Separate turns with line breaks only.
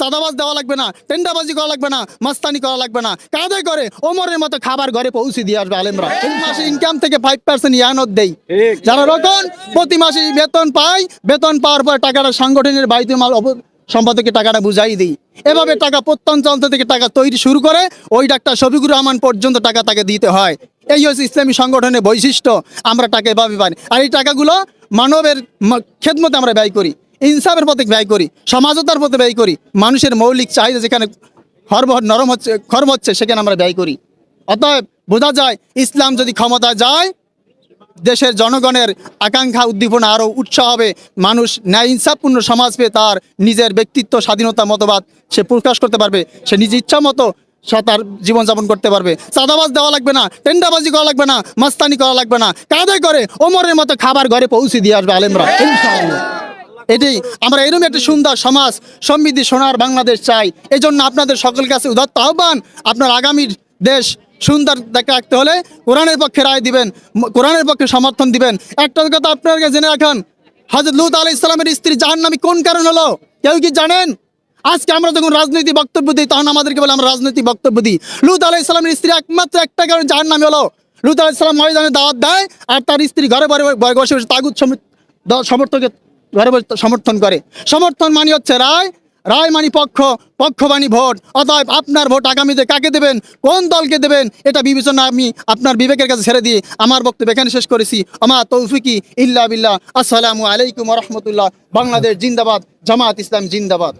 চাঁদাবাজ দেওয়া লাগবে না টেন্ডাবাজি করা লাগবে না মাস্তানি করা লাগবে না। কাঁধে করে ওমরের মতো খাবার ঘরে পৌঁছে দিয়ে আসবে আলেমরা। এই মাসে ইনকাম থেকে ফাইভ পার্সেন্ট ইয়ানত দেই। যারা রকম প্রতি মাসে বেতন পাই বেতন পাওয়ার পর টাকাটা সাংগঠনের বাড়িতে মাল সম্পাদকের টাকাটা বুঝাই দিই। এভাবে টাকা প্রত্যন্ত অঞ্চল থেকে টাকা তৈরি শুরু করে ওই ডাক্তার শফিকুর রহমান পর্যন্ত টাকা তাকে দিতে হয়। এই হচ্ছে ইসলামী সংগঠনের বৈশিষ্ট্য আমরা টাকা এভাবে পাই। আর এই টাকাগুলো মানবের খেদমতে আমরা ব্যয় করি। ইনসাফের পথে ব্যয় করি, সমাজতার পথে ব্যয় করি, মানুষের মৌলিক চাহিদা যেখানে খর্ব নরম হচ্ছে খর্ব হচ্ছে, সেখানে আমরা ব্যয় করি। অতএব বোঝা যায়, ইসলাম যদি ক্ষমতা যায়, দেশের জনগণের আকাঙ্ক্ষা, উদ্দীপনা আরও উৎসাহ হবে। মানুষ ন্যায় ইনসাফপূর্ণ সমাজ পেয়ে তার নিজের ব্যক্তিত্ব, স্বাধীনতা, মতবাদ সে প্রকাশ করতে পারবে। সে নিজ ইচ্ছা মতো সে তার জীবনযাপন করতে পারবে। চাঁদাবাজ দেওয়া লাগবে না, টেন্ডাবাজি করা লাগবে না, মাস্তানি করা লাগবে না। কাঁধে করে ওমরের মতো খাবার ঘরে পৌঁছে দিয়ে আসবে আলেমরা, ইনশাআল্লাহ। এটাই আমরা এরকম একটা সুন্দর সমাজ, সমৃদ্ধি সোনার বাংলাদেশ চাই। এই জন্য আপনাদের সকল কাছে উদাত্ত আহ্বান, আপনার আগামীর দেশ সুন্দর দেখে রাখতে হলে কোরআনের পক্ষে রায় দিবেন কোরআনের পক্ষে সমর্থন দিবেন। একটা কথা আপনার জেনে রাখেন হজরত লুত আলাই ইসলামের স্ত্রী জাহান্নামী কোন কারণ হলো? কেউ কি জানেন? আজকে আমরা যখন রাজনৈতিক বক্তব্য দিই, তখন আমাদেরকে বলে আমরা রাজনৈতিক বক্তব্য দিই। লুত আলাই ইসলামের স্ত্রী একমাত্র একটা কারণ জাহান্নামী হলো। লুত আলাই ইসলাম ময়দানে দাওয়াত দেয় আর তার স্ত্রী ঘরে ঘরে বসে বসে তাগুত সম- দ- সমর্থকে ঘরে বসে সমর্থন করে। সমর্থন মানি হচ্ছে রায়। রায় মানি পক্ষ পক্ষ মানি ভোট। অতএব আপনার ভোট আগামীতে কাকে দেবেন? কোন দলকে দেবেন? এটা বিবেচনা আমি আপনার বিবেকের কাছে ছেড়ে দিয়ে আমার বক্তব্য এখানে শেষ করেছি। আমার তৌফিকি ইল্লা বিল্লাহ। আসসালামু আলাইকুম রহমতুল্লাহ। বাংলাদেশ জিন্দাবাদ, জামাত ইসলাম জিন্দাবাদ।